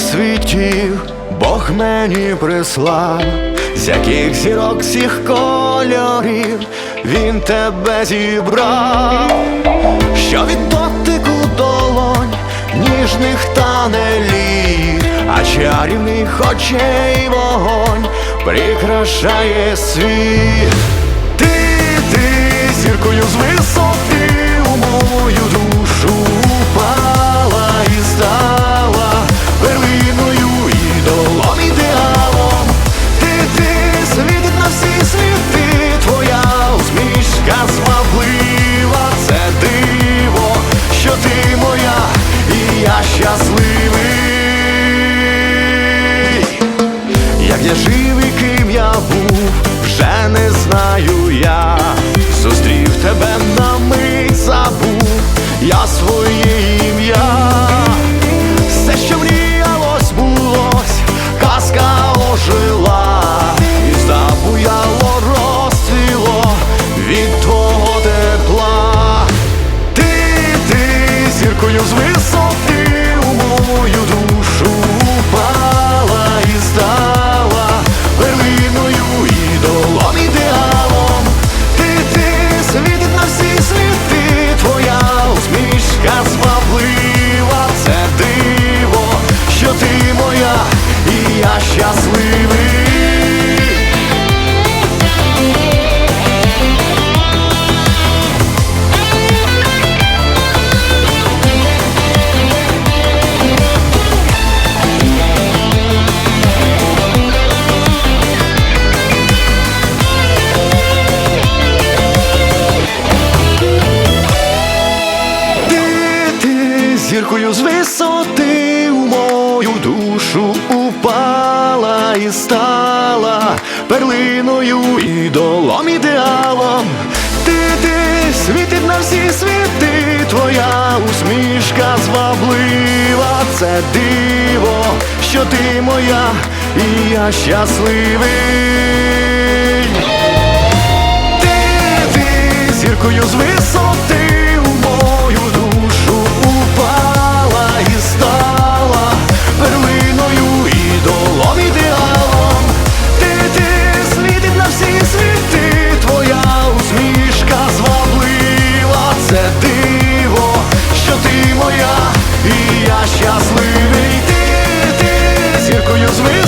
світів Бог мені прислав, з яких зірок всіх кольорів Він тебе зібрав, що від дотику долонь ніжних тане лід, а чарівних очей вогонь прикрашає світ. Зіркою з висоти у мою душу упала і стала перлиною і долом, ідеалом. Ти ти світить на всі світи, твоя усмішка зваблива, це диво, що ти моя, і я щасливий. Ти, ти, зіркою з висоти. щасливий ти, ти зіркою звис.